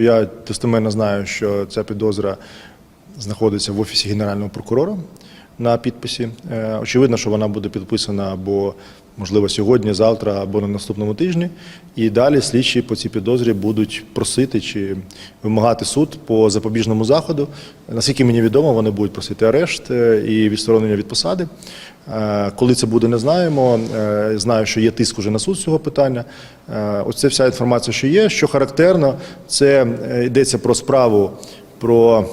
Я достеменно знаю, що ця підозра знаходиться в офісі генерального прокурора на підписі. Е, Очевидно, що вона буде підписана або можливо сьогодні, завтра, або на наступному тижні. І далі слідчі по цій підозрі будуть просити чи вимагати суд по запобіжному заходу. Наскільки мені відомо, вони будуть просити арешт е, і відсторонення від посади. Е, Коли це буде, не знаємо. Знаю, що є тиск уже на суд цього питання. Ось це вся інформація, що є. Що характерно, це йдеться про справу про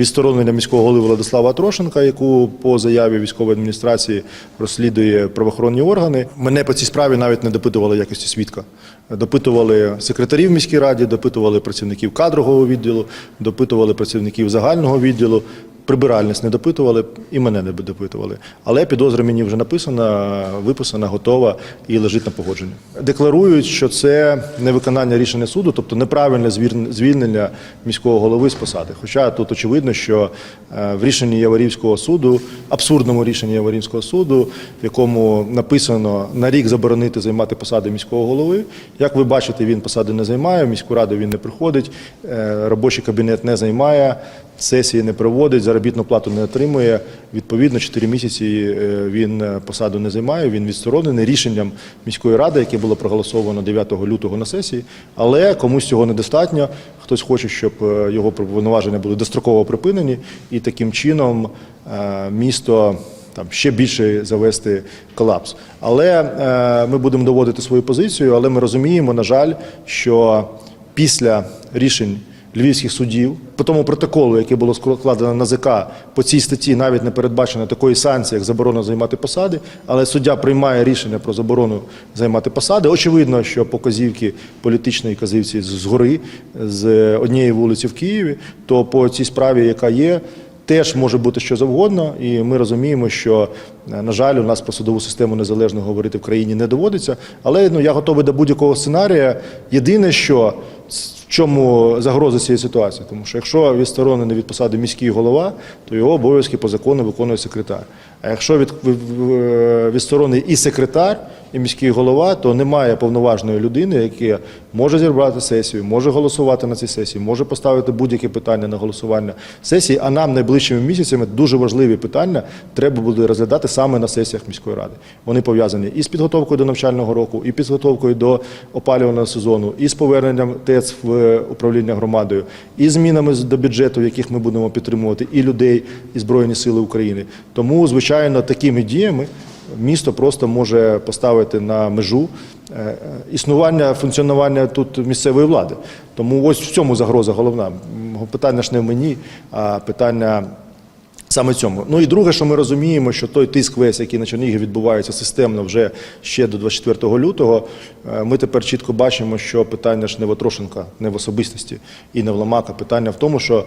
відсторонення міського голови Владислава Трошенка, яку по заяві військової адміністрації розслідує правоохоронні органи. Мене по цій справі навіть не допитували якості свідка. Допитували секретарів міській раді, допитували працівників кадрового відділу, допитували працівників загального відділу. Прибиральність не допитували і мене не допитували. Але підозра мені вже написана, виписана, готова і лежить на погодженні. Декларують, що це невиконання рішення суду, тобто неправильне звільнення міського голови з посади. Хоча тут очевидно, що е, в рішенні Яворівського суду, абсурдному рішенні Яворівського суду, в якому написано на рік заборонити займати посади міського голови. Як ви бачите, він посади не займає, в міську раду він не приходить, е, робочий кабінет не займає сесії не проводить, заробітну плату не отримує. Відповідно, 4 місяці е, він е, посаду не займає. Він відсторонений рішенням міської ради, яке було проголосовано 9 лютого на сесії. Але комусь цього недостатньо. Хтось хоче, щоб е, його повноваження були достроково припинені, і таким чином місто. Там ще більше завести колапс. Але е, ми будемо доводити свою позицію, але ми розуміємо, на жаль, що після рішень львівських судів, по тому протоколу, який було складено на ЗК, по цій статті навіть не передбачено такої санкції, як заборона займати посади, але суддя приймає рішення про заборону займати посади. Очевидно, що по казівки політичної казівці згори з однієї вулиці в Києві, то по цій справі, яка є, Теж може бути що завгодно, і ми розуміємо, що е, на жаль, у нас про судову систему незалежно говорити в країні не доводиться. Але ну я готовий до будь-якого сценарія. Єдине, що чому загроза цієї ситуації, тому що якщо відсторонений від посади міський голова, то його обов'язки по закону виконує секретар. А якщо від, відсторонений і секретар, і міський голова, то немає повноважної людини, яка може зібрати сесію, може голосувати на цій сесії, може поставити будь-які питання на голосування сесії. А нам найближчими місяцями дуже важливі питання треба буде розглядати саме на сесіях міської ради. Вони пов'язані і з підготовкою до навчального року, і підготовкою до опалювального сезону, і з поверненням ТЕЦ в управління громадою, і змінами до бюджету, яких ми будемо підтримувати і людей, і Збройні Сили України. Тому, звичайно, такими діями місто просто може поставити на межу е, е, існування, функціонування тут місцевої влади. Тому ось в цьому загроза головна. Питання ж не в мені, а питання. Саме цьому. Ну і друге, що ми розуміємо, що той тиск весь, який на Чернігів відбувається системно вже ще до 24 лютого, е, ми тепер чітко бачимо, що питання ж не в Отрошенка, не в особистості і не в Ламака. Питання в тому, що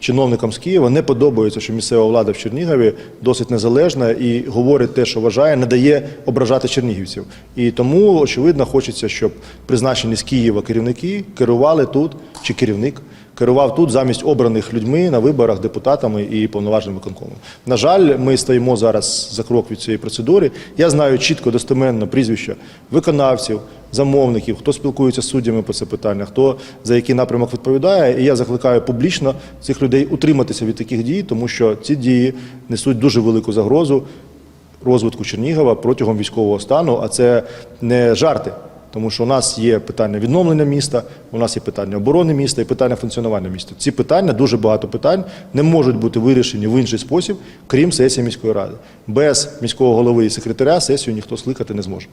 чиновникам з Києва не подобається, що місцева влада в Чернігові досить незалежна і говорить те, що вважає, не дає ображати чернігівців. І тому, очевидно, хочеться, щоб призначені з Києва керівники керували тут чи керівник керував тут замість обраних людьми на виборах депутатами і повноважним виконкомом. На жаль, ми стоїмо зараз за крок від цієї процедури. Я знаю чітко достеменно прізвища виконавців, замовників, хто спілкується з суддями по це питання, хто за який напрямок відповідає. І я закликаю публічно цих людей утриматися від таких дій, тому що ці дії несуть дуже велику загрозу розвитку Чернігова протягом військового стану, а це не жарти. Тому що у нас є питання відновлення міста, у нас є питання оборони міста і питання функціонування міста. Ці питання, дуже багато питань, не можуть бути вирішені в інший спосіб, крім сесії міської ради. Без міського голови і секретаря сесію ніхто скликати не зможе.